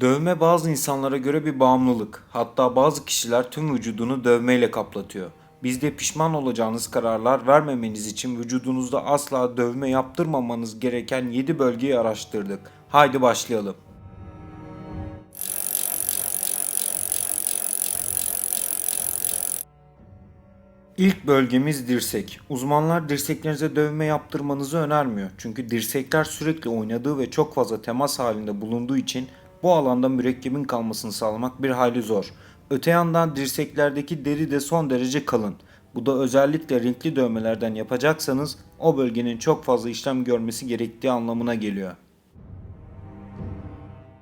Dövme bazı insanlara göre bir bağımlılık. Hatta bazı kişiler tüm vücudunu dövmeyle kaplatıyor. Biz de pişman olacağınız kararlar vermemeniz için vücudunuzda asla dövme yaptırmamanız gereken 7 bölgeyi araştırdık. Haydi başlayalım. İlk bölgemiz dirsek. Uzmanlar dirseklerinize dövme yaptırmanızı önermiyor. Çünkü dirsekler sürekli oynadığı ve çok fazla temas halinde bulunduğu için bu alanda mürekkebin kalmasını sağlamak bir hayli zor. Öte yandan dirseklerdeki deri de son derece kalın. Bu da özellikle renkli dövmelerden yapacaksanız o bölgenin çok fazla işlem görmesi gerektiği anlamına geliyor.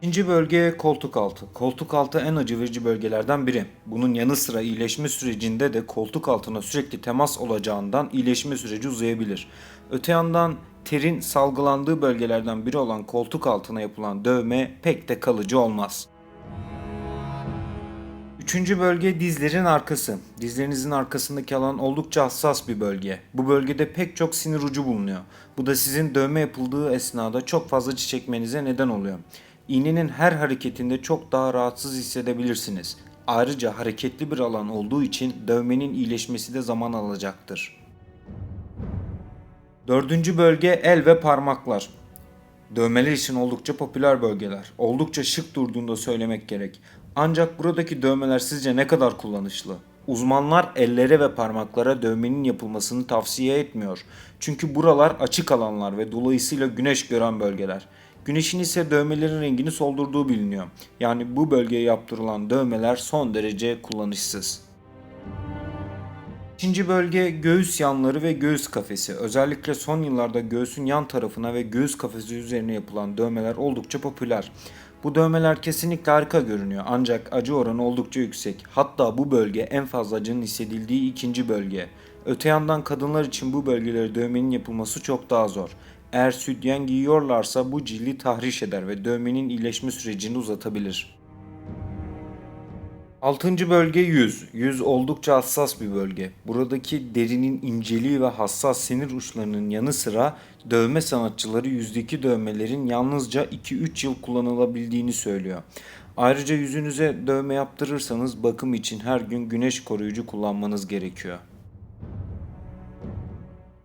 İkinci bölge koltuk altı. Koltuk altı en acı verici bölgelerden biri. Bunun yanı sıra iyileşme sürecinde de koltuk altına sürekli temas olacağından iyileşme süreci uzayabilir. Öte yandan terin salgılandığı bölgelerden biri olan koltuk altına yapılan dövme pek de kalıcı olmaz. Üçüncü bölge dizlerin arkası. Dizlerinizin arkasındaki alan oldukça hassas bir bölge. Bu bölgede pek çok sinir ucu bulunuyor. Bu da sizin dövme yapıldığı esnada çok fazla çekmenize neden oluyor. İğnenin her hareketinde çok daha rahatsız hissedebilirsiniz. Ayrıca hareketli bir alan olduğu için dövmenin iyileşmesi de zaman alacaktır. Dördüncü bölge el ve parmaklar. Dövmeler için oldukça popüler bölgeler. Oldukça şık durduğunda söylemek gerek. Ancak buradaki dövmeler sizce ne kadar kullanışlı? Uzmanlar ellere ve parmaklara dövmenin yapılmasını tavsiye etmiyor. Çünkü buralar açık alanlar ve dolayısıyla güneş gören bölgeler. Güneşin ise dövmelerin rengini soldurduğu biliniyor. Yani bu bölgeye yaptırılan dövmeler son derece kullanışsız. İkinci bölge göğüs yanları ve göğüs kafesi. Özellikle son yıllarda göğsün yan tarafına ve göğüs kafesi üzerine yapılan dövmeler oldukça popüler. Bu dövmeler kesinlikle harika görünüyor ancak acı oranı oldukça yüksek. Hatta bu bölge en fazla acının hissedildiği ikinci bölge. Öte yandan kadınlar için bu bölgelere dövmenin yapılması çok daha zor. Eğer sütyen giyiyorlarsa bu cildi tahriş eder ve dövmenin iyileşme sürecini uzatabilir. Altıncı bölge yüz. Yüz oldukça hassas bir bölge. Buradaki derinin inceliği ve hassas sinir uçlarının yanı sıra dövme sanatçıları yüzdeki dövmelerin yalnızca 2-3 yıl kullanılabildiğini söylüyor. Ayrıca yüzünüze dövme yaptırırsanız bakım için her gün güneş koruyucu kullanmanız gerekiyor.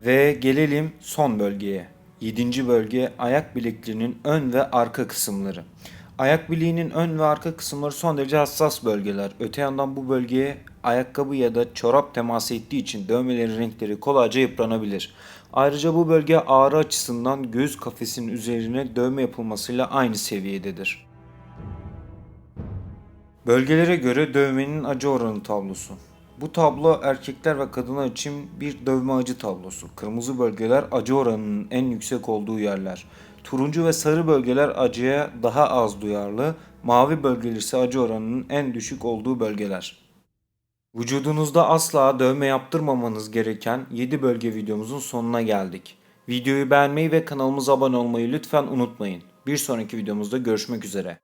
Ve gelelim son bölgeye. Yedinci bölge ayak bileklerinin ön ve arka kısımları. Ayak bileğinin ön ve arka kısımları son derece hassas bölgeler. Öte yandan bu bölgeye ayakkabı ya da çorap temas ettiği için dövmelerin renkleri kolayca yıpranabilir. Ayrıca bu bölge ağrı açısından göğüs kafesinin üzerine dövme yapılmasıyla aynı seviyededir. Bölgelere göre dövmenin acı oranı tablosu. Bu tablo erkekler ve kadınlar için bir dövme acı tablosu. Kırmızı bölgeler acı oranının en yüksek olduğu yerler. Turuncu ve sarı bölgeler acıya daha az duyarlı, mavi bölgeler ise acı oranının en düşük olduğu bölgeler. Vücudunuzda asla dövme yaptırmamanız gereken 7 bölge videomuzun sonuna geldik. Videoyu beğenmeyi ve kanalımıza abone olmayı lütfen unutmayın. Bir sonraki videomuzda görüşmek üzere.